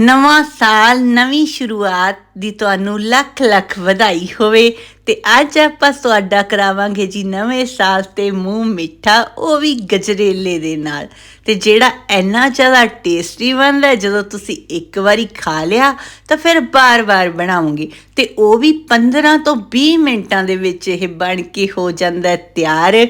ਨਵਾਂ ਸਾਲ ਨਵੀਂ ਸ਼ੁਰੂਆਤ ਦੀ ਤੁਹਾਨੂੰ ਲੱਖ ਲੱਖ ਵਧਾਈ ਹੋਵੇ ਤੇ ਅੱਜ ਆਪਾਂ ਤੁਹਾਡਾ ਕਰਾਵਾਂਗੇ ਜੀ ਨਵੇਂ ਸਾਲ ਤੇ ਮੂੰਹ ਮਿੱਠਾ, ਉਹ ਵੀ ਗਜਰੇਲੇ ਦੇ ਨਾਲ। ਤੇ ਜਿਹੜਾ ਇੰਨਾ ਜ਼ਿਆਦਾ ਟੇਸਟੀ ਬਣਦਾ ਜਦੋਂ ਤੁਸੀਂ ਇੱਕ ਵਾਰੀ ਖਾ ਲਿਆ, ਤਾਂ ਫਿਰ ਬਾਰ-ਬਾਰ ਬਣਾਉਂਗੇ। ਤੇ ਉਹ ਵੀ 15 ਤੋਂ 20 ਮਿੰਟਾਂ ਦੇ ਵਿੱਚ ਇਹ ਬਣ ਕੇ ਹੋ ਜਾਂਦਾ ਤਿਆਰ।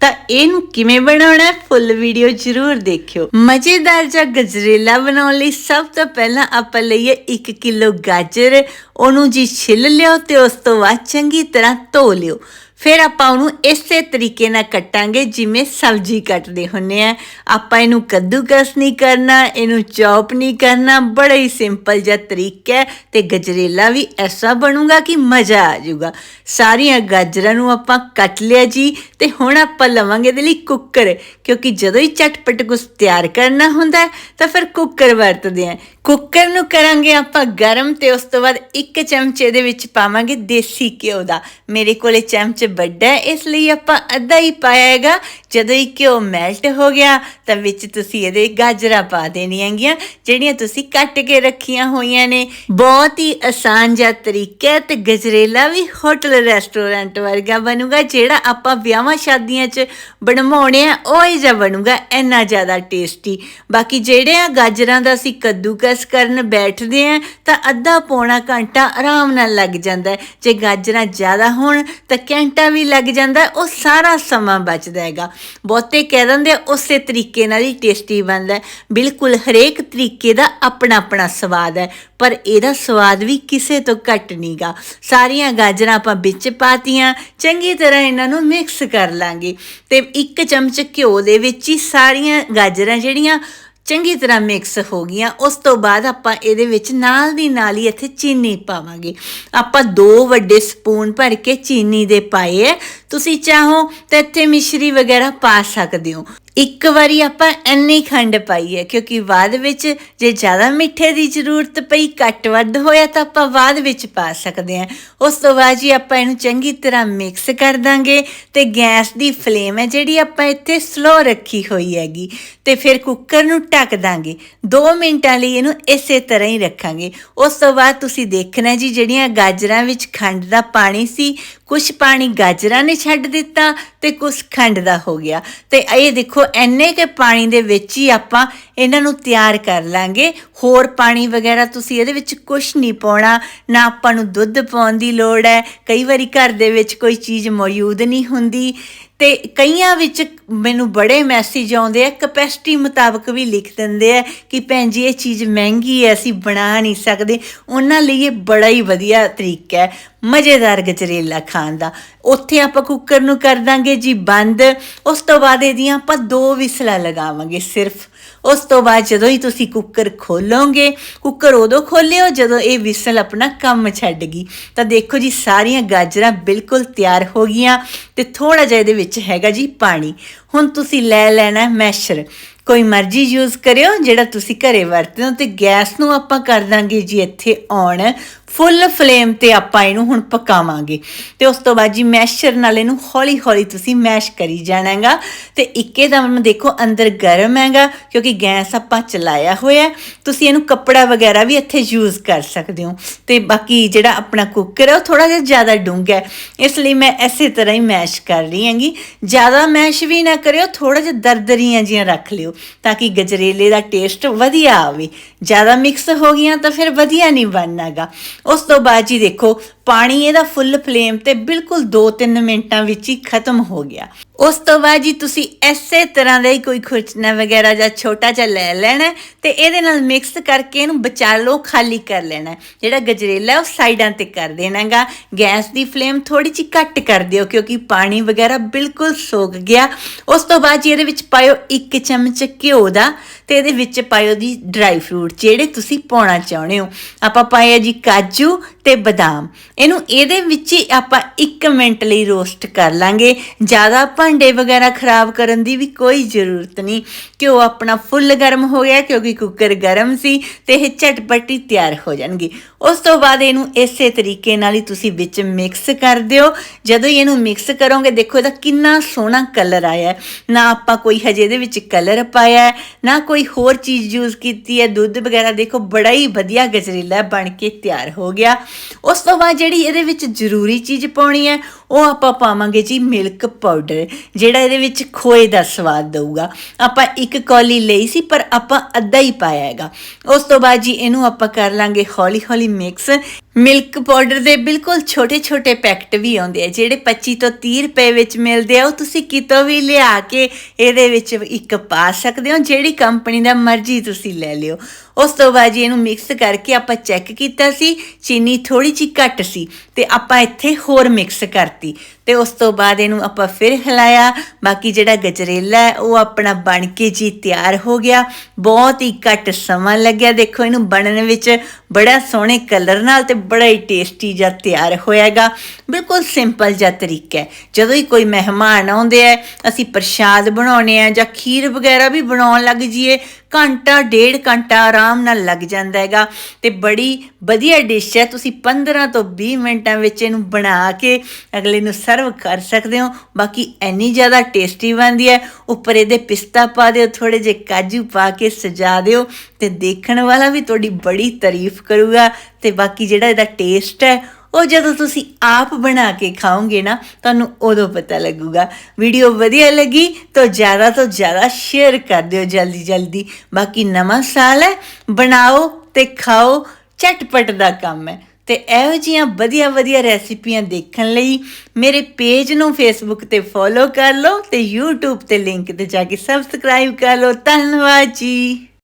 ਤਾਂ ਇਹਨੂੰ ਕਿਵੇਂ ਬਣਾਉਣਾ ਫੁੱਲ ਵੀਡੀਓ ਜ਼ਰੂਰ ਦੇਖਿਓ। ਮਜ਼ੇਦਾਰ ਜਿਹਾ ਗਜਰੇਲਾ ਬਣਾਉਣ ਲਈ ਸਭ ਤੋਂ ਪਹਿਲਾਂ ਆਪਾਂ ਲਈਏ 1 ਕਿਲੋ ਗਾਜਰ। ਉਹਨੂੰ ਜੀ ਛਿੱਲ ਲਿਓ ਤੇ ਉਸ ਤੋਂ ਬਾਅਦ ਚੰਗੀ ਤਰ੍ਹਾਂ ਧੋ ਲਿਓ। ਫਿਰ ਆਪਾਂ ਉਹਨੂੰ ਇਸੇ ਤਰੀਕੇ ਨਾਲ ਕੱਟਾਂਗੇ ਜਿਵੇਂ ਸਬਜ਼ੀ ਕੱਟਦੇ ਹੁੰਨੇ ਆ। ਆਪਾਂ ਇਹਨੂੰ ਕੱਦੂਕਸ ਨਹੀਂ ਕਰਨਾ, ਇਹਨੂੰ ਚੌਪ ਨਹੀਂ ਕਰਨਾ, ਬੜਾ ਹੀ ਸਿੰਪਲ ਜਿਹਾ ਤਰੀਕਾ ਹੈ ਤੇ ਗਜਰੇਲਾ ਵੀ ਐਸਾ ਬਣੂਗਾ ਕਿ ਮਜ਼ਾ ਆ ਜਾਊਗਾ। ਸਾਰੀਆਂ ਗਾਜਰਾਂ ਨੂੰ ਆਪਾਂ ਕੱਟ ਲਿਆ ਜੀ ਤੇ ਹੁਣ ਆਪਾਂ ਲਵਾਂਗੇ ਇਹਦੇ ਲਈ ਕੁੱਕਰ, ਕਿਉਂਕਿ ਜਦੋਂ ਹੀ ਚਟਪਟ ਕੁਝ ਤਿਆਰ ਕਰਨਾ ਹੁੰਦਾ ਤਾਂ ਫਿਰ ਕੁੱਕਰ ਵਰਤਦੇ ਆ ਕੁੱਕਰ ਨੂੰ ਕਰਾਂਗੇ ਆਪਾਂ ਗਰਮ ਤੇ ਉਸ ਤੋਂ ਬਾਅਦ ਇੱਕ ਚਮਚੇ ਦੇ ਵਿੱਚ ਪਾਵਾਂਗੇ ਦੇਸੀ ਘਿਓ ਦਾ। ਮੇਰੇ ਕੋਲੇ ਚਮਚ ਵੱਡਾ ਹੈ, ਇਸ ਲਈ ਆਪਾਂ ਅੱਧਾ ਹੀ ਪਾਇਆ ਹੈਗਾ। ਜਦੋਂ ਹੀ ਘਿਓ ਮੈਲਟ ਹੋ ਗਿਆ, ਤਾਂ ਵਿੱਚ ਤੁਸੀਂ ਇਹਦੇ ਗਾਜਰਾਂ ਪਾ ਦੇਣੀਆਂ ਹੈਗੀਆਂ, ਜਿਹੜੀਆਂ ਤੁਸੀਂ ਕੱਟ ਕੇ ਰੱਖੀਆਂ ਹੋਈਆਂ ਨੇ। ਬਹੁਤ ਹੀ ਆਸਾਨ ਜਿਹਾ ਤਰੀਕਾ ਹੈ ਤੇ ਗਜਰੇਲਾ ਵੀ ਹੋਟਲ ਰੈਸਟੋਰੈਂਟ ਵਰਗਾ ਬਣੂਗਾ, ਜਿਹੜਾ ਆਪਾਂ ਵਿਆਹਾਂ ਸ਼ਾਦੀਆਂ 'ਚ ਬਣਵਾਉਣੇ ਆ, ਉਹ ਹੀ ਜਿਹਾ ਬਣੂਗਾ, ਇੰਨਾ ਜ਼ਿਆਦਾ ਟੇਸਟੀ ਬਾਕੀ ਜਿਹੜੇ ਆ ਗਾਜਰਾਂ ਦਾ ਅਸੀਂ ਕੱਦੂ ਕੱਦੂਕਸ ਕਰਨ ਬੈਠਦੇ ਆ ਤਾਂ ਅੱਧਾ ਪੌਣਾ ਘੰਟਾ ਆਰਾਮ ਨਾਲ ਲੱਗ ਜਾਂਦਾ ਜੇ ਗਾਜਰਾਂ ਜ਼ਿਆਦਾ ਹੋਣ ਤਾਂ ਘੰਟਾ ਵੀ ਲੱਗ ਜਾਂਦਾ ਉਹ ਸਾਰਾ ਸਮਾਂ ਬਚਦਾ ਹੈਗਾ। ਬਹੁਤੇ ਕਹਿ ਦਿੰਦੇ ਆ, ਉਸੇ ਤਰੀਕੇ ਨਾਲ ਹੀ ਟੇਸਟੀ ਬਣਦਾ ਬਿਲਕੁਲ ਹਰੇਕ ਤਰੀਕੇ ਦਾ ਆਪਣਾ ਆਪਣਾ ਸਵਾਦ ਹੈ ਪਰ ਇਹਦਾ ਸਵਾਦ ਵੀ ਕਿਸੇ ਤੋਂ ਘੱਟ ਨਹੀਂਗਾ। ਸਾਰੀਆਂ ਗਾਜਰਾਂ ਆਪਾਂ ਵਿੱਚ ਪਾਤੀਆਂ ਚੰਗੀ ਤਰ੍ਹਾਂ ਇਹਨਾਂ ਨੂੰ ਮਿਕਸ ਕਰ ਲਾਂਗੇ। ਤੇ ਇੱਕ ਚਮਚ ਘਿਓ ਦੇ ਵਿੱਚ ਹੀ ਸਾਰੀਆਂ ਗਾਜਰਾਂ ਜਿਹੜੀਆਂ ਚੰਗੀ ਤਰ੍ਹਾਂ ਮਿਕਸ ਹੋ ਗਈਆਂ। ਉਸ ਤੋਂ ਬਾਅਦ ਆਪਾਂ ਇਹਦੇ ਵਿੱਚ ਨਾਲ ਦੀ ਨਾਲ ਹੀ ਇੱਥੇ ਚੀਨੀ ਪਾਵਾਂਗੇ। ਆਪਾਂ ਦੋ ਵੱਡੇ ਸਪੂਨ ਭਰ ਕੇ ਚੀਨੀ ਦੇ ਪਾਏ ਹੈ ਤੁਸੀਂ ਚਾਹੋ ਤਾਂ ਇੱਥੇ ਮਿਸ਼ਰੀ ਵਗੈਰਾ ਪਾ ਸਕਦੇ ਹੋ। ਇੱਕ ਵਾਰੀ ਆਪਾਂ ਇੰਨੀ ਖੰਡ ਪਾਈ ਹੈ, ਕਿਉਂਕਿ ਬਾਅਦ ਵਿੱਚ ਜੇ ਜ਼ਿਆਦਾ ਮਿੱਠੇ ਦੀ ਜ਼ਰੂਰਤ ਪਈ, ਘੱਟ ਵੱਧ ਹੋਇਆ ਤਾਂ ਆਪਾਂ ਬਾਅਦ ਵਿੱਚ ਪਾ ਸਕਦੇ ਹਾਂ। ਉਸ ਤੋਂ ਬਾਅਦ ਜੀ ਆਪਾਂ ਇਹਨੂੰ ਚੰਗੀ ਤਰ੍ਹਾਂ ਮਿਕਸ ਕਰ ਦਾਂਗੇ ਤੇ ਗੈਸ ਦੀ ਫਲੇਮ ਹੈ ਜਿਹੜੀ ਆਪਾਂ ਇੱਥੇ ਸਲੋ ਰੱਖੀ ਹੋਈ ਹੈਗੀ। ਤੇ ਫਿਰ ਕੁੱਕਰ ਨੂੰ ਢੱਕ ਦਾਂਗੇ। 2 ਮਿੰਟਾਂ ਲਈ ਇਹਨੂੰ ਇਸੇ ਤਰ੍ਹਾਂ ਹੀ ਰੱਖਾਂਗੇ। ਉਸ ਤੋਂ ਬਾਅਦ ਤੁਸੀਂ ਦੇਖਣਾ ਜੀ ਜਿਹੜੀਆਂ ਗਾਜਰਾਂ ਵਿੱਚ ਖੰਡ ਦਾ ਪਾਣੀ ਸੀ ਕੁਝ ਪਾਣੀ ਗਾਜਰਾਂ ਨੇ ਛੱਡ ਦਿੱਤਾ ਤੇ ਕੁਝ ਖੰਡ ਦਾ ਹੋ ਗਿਆ। ਤੇ ਇਹ ਦੇਖੋ ਐਨੇ ਕੇ ਪਾਣੀ ਦੇ ਵਿੱਚ ਹੀ ਆਪਾਂ ਇਹਨਾਂ ਨੂੰ ਤਿਆਰ ਕਰ ਲਾਂਗੇ। ਹੋਰ ਪਾਣੀ ਵਗੈਰਾ ਤੁਸੀਂ ਇਹਦੇ ਵਿੱਚ ਕੁਝ ਨਹੀਂ ਪਾਉਣਾ, ਨਾ ਆਪਾਂ ਨੂੰ ਦੁੱਧ ਪਾਉਣ ਦੀ ਲੋੜ ਹੈ। ਕਈ ਵਾਰੀ ਘਰ ਦੇ ਵਿੱਚ ਕੋਈ ਚੀਜ਼ ਮੌਜੂਦ ਨਹੀਂ ਹੁੰਦੀ। ਤੇ ਕਈਆਂ ਵਿੱਚ ਮੈਨੂੰ ਬੜੇ ਮੈਸੇਜ ਆਉਂਦੇ ਆ ਕਪੈਸਿਟੀ ਮੁਤਾਬਕ ਵੀ ਲਿਖ ਦਿੰਦੇ ਆ ਕਿ ਭੈਣ ਜੀ, ਇਹ ਚੀਜ਼ ਮਹਿੰਗੀ ਹੈ, ਅਸੀਂ ਬਣਾ ਨਹੀਂ ਸਕਦੇ। ਉਹਨਾਂ ਲਈ ਇਹ ਬੜਾ ਹੀ ਵਧੀਆ ਤਰੀਕਾ ਹੈ, ਮਜ਼ੇਦਾਰ ਗਜਰੇਲਾ ਖਾਣ ਦਾ। ਉੱਥੇ ਆਪਾਂ ਕੁੱਕਰ ਨੂੰ ਕਰ ਦਾਂਗੇ ਜੀ ਬੰਦ, ਉਸ ਤੋਂ ਬਾਅਦ ਇਹਦੀਆਂ ਆਪਾਂ ਦੋ ਵਿਸਲਾਂ ਲਗਾਵਾਂਗੇ ਸਿਰਫ। ਉਸ ਤੋਂ ਬਾਅਦ ਜਦੋਂ ਹੀ ਤੁਸੀਂ ਕੁੱਕਰ ਖੋਲੋਗੇ, ਕੁੱਕਰ ਉਦੋਂ ਖੋਲਿਓ ਜਦੋਂ ਇਹ ਵਿਸਲ ਆਪਣਾ ਕੰਮ ਛੱਡ ਗਈ। ਤਾਂ ਦੇਖੋ ਜੀ, ਸਾਰੀਆਂ ਗਾਜਰਾਂ ਬਿਲਕੁਲ ਤਿਆਰ ਹੋ ਗਈਆਂ ਤੇ ਥੋੜਾ ਜਿਹਾ ਇਹਦੇ ਵਿੱਚ ਹੈਗਾ ਜੀ ਪਾਣੀ। ਹੁਣ ਤੁਸੀਂ ਲੈ ਲੈਣਾ ਮੈਸ਼ਰ। ਕੋਈ ਮਰਜ਼ੀ ਯੂਜ਼ ਕਰਿਓ, ਜਿਹੜਾ ਤੁਸੀਂ ਘਰੇ ਵਰਤਦੇ ਹੋ ਤੇ ਗੈਸ ਨੂੰ ਆਪਾਂ ਕਰ ਦਾਂਗੇ ਜੀ ਇੱਥੇ ਔਨ ਫੁੱਲ ਫਲੇਮ ਤੇ ਆਪਾਂ ਇਹਨੂੰ ਹੁਣ ਪਕਾਵਾਂਗੇ। ਤੇ ਉਸ ਤੋਂ ਬਾਅਦ ਜੀ ਮੈਸ਼ਰ ਨਾਲ ਇਹਨੂੰ ਹੌਲੀ ਹੌਲੀ ਤੁਸੀਂ ਮੈਸ਼ ਕਰੀ ਜਾਣਾਗਾ। ਤੇ ਇੱਕੇ ਦਮ ਦੇਖੋ ਅੰਦਰ ਗਰਮ ਹੈਗਾ, ਕਿਉਂਕਿ ਗੈਸ ਆਪਾਂ ਚਲਾਇਆ ਹੋਇਆ ਤੁਸੀਂ ਇਹਨੂੰ ਕੱਪੜਾ ਵਗੈਰਾ ਵੀ ਇੱਥੇ ਯੂਜ਼ ਕਰ ਸਕਦੇ ਹੋ। ਤੇ ਬਾਕੀ ਜਿਹੜਾ ਆਪਣਾ ਕੁੱਕਰ ਹੈ, ਉਹ ਥੋੜਾ ਜਿਹਾ ਜ਼ਿਆਦਾ ਡੂੰਘਾ ਹੈ। ਇਸ ਲਈ ਮੈਂ ਐਸੇ ਤਰ੍ਹਾਂ ਹੀ ਮੈਸ਼ ਕਰ ਰਹੀ ਹਾਂਗੀ। ਜ਼ਿਆਦਾ ਮੈਸ਼ ਵੀ ਨਾ ਕਰਿਓ ਥੋੜਾ ਜਿਹਾ ਦਰਦਰੀਆਂ ਜੀਆਂ ਰੱਖ ਲਿਓ, ਤਾਂ ਕਿ ਗਜਰੇਲੇ ਦਾ ਟੇਸਟ ਵਧੀਆ ਆਵੇ। ਜ਼ਿਆਦਾ ਮਿਕਸ ਹੋ ਗਈਆਂ ਤਾਂ ਫਿਰ ਵਧੀਆ ਨਹੀਂ ਬਣਨਾਗਾ। ਉਸ ਤੋਂ ਬਾਅਦ ਜੀ ਦੇਖੋ, ਪਾਣੀ ਇਹਦਾ ਫੁੱਲ ਫਲੇਮ ਤੇ ਬਿਲਕੁਲ 2-3 ਮਿੰਟਾਂ ਵਿੱਚ ਹੀ ਖਤਮ ਹੋ ਗਿਆ। ਉਸ ਤੋਂ ਬਾਅਦ ਜੀ ਤੁਸੀਂ ਐਸੇ ਤਰ੍ਹਾਂ ਦਾ ਹੀ ਕੋਈ ਖੁਰਚਣਾ ਵਗੈਰਾ ਜਾਂ ਛੋਟਾ ਜਿਹਾ ਲੈ ਲੈਣਾ ਹੈ ਤੇ ਇਹਦੇ ਨਾਲ ਮਿਕਸ ਕਰਕੇ ਇਹਨੂੰ ਬਚਾ ਲਓ, ਖਾਲੀ ਕਰ ਲੈਣਾ ਜਿਹੜਾ ਗਜਰੇਲਾ ਉਹ ਸਾਈਡਾਂ ਤੇ ਕਰ ਦੇਣਾਗਾ ਗੈਸ ਦੀ ਫਲੇਮ ਥੋੜੀ ਜਿਹੀ ਘੱਟ ਕਰ ਦਿਓ ਕਿਉਂਕਿ ਪਾਣੀ ਵਗੈਰਾ ਬਿਲਕੁਲ ਸੁੱਕ ਗਿਆ। ਉਸ ਤੋਂ ਬਾਅਦ ਜੀ ਇਹਦੇ ਵਿੱਚ ਪਾਇਓ 1 ਚਮਚ ਘਿਓ ਦਾ ਤੇ ਇਹਦੇ ਵਿੱਚ ਪਾਇਓ ਜੀ ਡਰਾਈ ਫਰੂਟ ਜਿਹੜੇ ਤੁਸੀਂ ਪਾਉਣਾ ਚਾਹੁੰਦੇ ਹੋ। ਆਪਾਂ ਪਾਇਆ ਜੀ ਕਾਜੂ maju ਤੇ ਬਦਾਮ। ਇਹਨੂੰ ਇਹਦੇ ਵਿੱਚ ਹੀ ਆਪਾਂ 1 ਮਿੰਟ ਲਈ ਰੋਸਟ ਕਰ ਲਾਂਗੇ। ਜ਼ਿਆਦਾ ਭਾਂਡੇ ਵਗੈਰਾ ਖਰਾਬ ਕਰਨ ਦੀ ਵੀ ਕੋਈ ਜ਼ਰੂਰਤ ਨਹੀਂ। ਘਿਓ ਆਪਣਾ ਫੁੱਲ ਗਰਮ ਹੋ ਗਿਆ ਕਿਉਂਕਿ ਕੁੱਕਰ ਗਰਮ ਸੀ ਤੇ ਇਹ ਝਟਪਟੀ ਤਿਆਰ ਹੋ ਜਾਣਗੇ। ਉਸ ਤੋਂ ਬਾਅਦ ਇਹਨੂੰ ਇਸੇ ਤਰੀਕੇ ਨਾਲ ਹੀ ਤੁਸੀਂ ਵਿੱਚ ਮਿਕਸ ਕਰ ਦਿਓ। ਜਦੋਂ ਹੀ ਇਹਨੂੰ ਮਿਕਸ ਕਰੋਗੇ, ਦੇਖੋ ਇਹਦਾ ਕਿੰਨਾ ਸੋਹਣਾ ਕਲਰ ਆਇਆ ਨਾ ਆਪਾਂ ਕੋਈ ਹਜੇ ਇਹਦੇ ਵਿੱਚ ਕਲਰ ਪਾਇਆ ਨਾ ਕੋਈ ਹੋਰ ਚੀਜ਼ ਯੂਜ਼ ਕੀਤੀ ਹੈ। ਦੁੱਧ ਵਗੈਰਾ ਦੇਖੋ ਬੜਾ ਹੀ ਵਧੀਆ ਗਜਰੇਲਾ ਬਣ ਕੇ ਤਿਆਰ ਹੋ ਗਿਆ। ਉਸ ਤੋਂ ਬਾਅਦ ਜਿਹੜੀ ਇਹਦੇ ਵਿੱਚ ਜ਼ਰੂਰੀ ਚੀਜ਼ ਪਾਉਣੀ ਹੈ ਉਹ ਆਪਾਂ ਪਾਵਾਂਗੇ ਜੀ ਮਿਲਕ ਪਾਊਡਰ ਜਿਹੜਾ ਇਹਦੇ ਵਿੱਚ ਖੋਏ ਦਾ ਸਵਾਦ ਦਊਗਾ। ਆਪਾਂ ਇੱਕ ਕੌਲੀ ਲਈ ਸੀ, ਪਰ ਆਪਾਂ ਅੱਧਾ ਹੀ ਪਾਇਆ ਹੈਗਾ। ਉਸ ਤੋਂ ਬਾਅਦ ਜੀ ਇਹਨੂੰ ਆਪਾਂ ਕਰ ਲਾਂਗੇ ਹੌਲੀ ਹੌਲੀ ਮਿਕਸ ਮਿਲਕ ਪਾਊਡਰ ਦੇ ਬਿਲਕੁਲ ਛੋਟੇ ਛੋਟੇ ਪੈਕਟ ਵੀ ਆਉਂਦੇ ਆ, ਜਿਹੜੇ 25 ਤੋਂ 30 ਰੁਪਏ ਵਿੱਚ ਮਿਲਦੇ ਆ। ਉਹ ਤੁਸੀਂ ਕਿਤੋਂ ਵੀ ਲਿਆ ਕੇ ਇਹਦੇ ਵਿੱਚ ਇੱਕ ਪਾ ਸਕਦੇ ਹੋ, ਜਿਹੜੀ ਕੰਪਨੀ ਦਾ ਮਰਜ਼ੀ ਤੁਸੀਂ ਲੈ ਲਿਓ। ਉਸ ਤੋਂ ਬਾਅਦ ਜੀ ਇਹਨੂੰ ਮਿਕਸ ਕਰਕੇ ਆਪਾਂ ਚੈੱਕ ਕੀਤਾ ਸੀ, ਚੀਨੀ ਥੋੜੀ ਜਿਹੀ ਘੱਟ ਸੀ। ਤੇ ਆਪਾਂ ਇੱਥੇ ਹੋਰ ਮਿਕਸ ਕਰਤੀ। ਤੇ ਉਸ ਤੋਂ ਬਾਅਦ ਇਹਨੂੰ ਆਪਾਂ ਫਿਰ ਹਿਲਾਇਆ। ਬਾਕੀ ਜਿਹੜਾ ਗਜਰੇਲਾ ਹੈ, ਉਹ ਆਪਣਾ ਬਣ ਕੇ ਜੀ ਤਿਆਰ ਹੋ ਗਿਆ। ਬਹੁਤ ਹੀ ਘੱਟ ਸਮਾਂ ਲੱਗਿਆ। ਦੇਖੋ, ਇਹਨੂੰ ਬਣਨ ਵਿੱਚ ਬੜਾ ਸੋਹਣੇ ਕਲਰ ਨਾਲ ਤੇ ਬੜਾ ਹੀ ਟੇਸਟੀ ਜਿਹਾ ਤਿਆਰ ਹੋਇਆਗਾ। ਬਿਲਕੁਲ ਸਿੰਪਲ ਜਿਹਾ ਤਰੀਕਾ ਹੈ। ਜਦੋਂ ਹੀ ਕੋਈ ਮਹਿਮਾਨ ਆਉਂਦੇ ਆ, ਅਸੀਂ ਪ੍ਰਸ਼ਾਦ ਬਣਾਉਣੇ ਆ ਜਾਂ ਖੀਰ ਵਗੈਰਾ ਵੀ ਬਣਾਉਣ ਲੱਗ ਜਾਈਏ, ਘੰਟਾ, ਡੇਢ ਘੰਟਾ ਆਰਾਮ ਨਾਲ ਲੱਗ ਜਾਂਦਾ ਹੈਗਾ। ਤੇ ਬੜੀ ਵਧੀਆ ਡਿਸ਼ ਹੈ। ਤੁਸੀਂ 15 ਤੋਂ 20 ਮਿੰਟਾਂ ਵਿੱਚ ਇਹਨੂੰ ਬਣਾ ਕੇ ਅਗਲੇ ਨੂੰ ਸਰਵ ਕਰ ਸਕਦੇ ਹੋ। ਬਾਕੀ ਇੰਨੀ ਜ਼ਿਆਦਾ ਟੇਸਟੀ ਬਣਦੀ ਹੈ। ਉੱਪਰ ਇਹਦੇ ਪਿਸਤਾ ਪਾ ਦਿਓ ਥੋੜੇ ਜਿਹੇ ਕਾਜੂ ਪਾ ਕੇ ਸਜਾ ਦਿਓ ਤੇ ਦੇਖਣ ਵਾਲਾ ਵੀ ਤੁਹਾਡੀ ਬੜੀ ਤਾਰੀਫ ਕਰੂਗਾ। ਤੇ ਬਾਕੀ ਜਿਹੜਾ ਇਹਦਾ ਟੇਸਟ ਹੈ, ਉਹ ਜਦੋਂ ਤੁਸੀਂ ਆਪ ਬਣਾ ਕੇ ਖਾਓਗੇ ਨਾ, ਤੁਹਾਨੂੰ ਉਦੋਂ ਪਤਾ ਲੱਗੂਗਾ। ਵੀਡੀਓ ਵਧੀਆ ਲੱਗੀ ਤਾਂ ਜ਼ਿਆਦਾ ਤੋਂ ਜ਼ਿਆਦਾ ਸ਼ੇਅਰ ਕਰ ਦਿਓ ਜਲਦੀ ਜਲਦੀ। ਬਾਕੀ ਨਵਾਂ ਸਾਲ ਹੈ, ਬਣਾਓ ਤੇ ਖਾਓ, ਝਟਪਟ ਦਾ ਕੰਮ ਹੈ। ਤੇ ਇਹੋ ਜਿਹੀਆਂ ਵਧੀਆ ਵਧੀਆ ਰੈਸਿਪੀਆਂ ਦੇਖਣ ਲਈ ਮੇਰੇ ਪੇਜ ਨੂੰ ਫੇਸਬੁੱਕ ਤੇ ਫੋਲੋ ਕਰ ਲਓ ਤੇ YouTube ਤੇ ਲਿੰਕ ਤੇ ਜਾ ਕੇ ਸਬਸਕ੍ਰਾਈਬ ਕਰ ਲਓ। ਧੰਨਵਾਦ ਜੀ।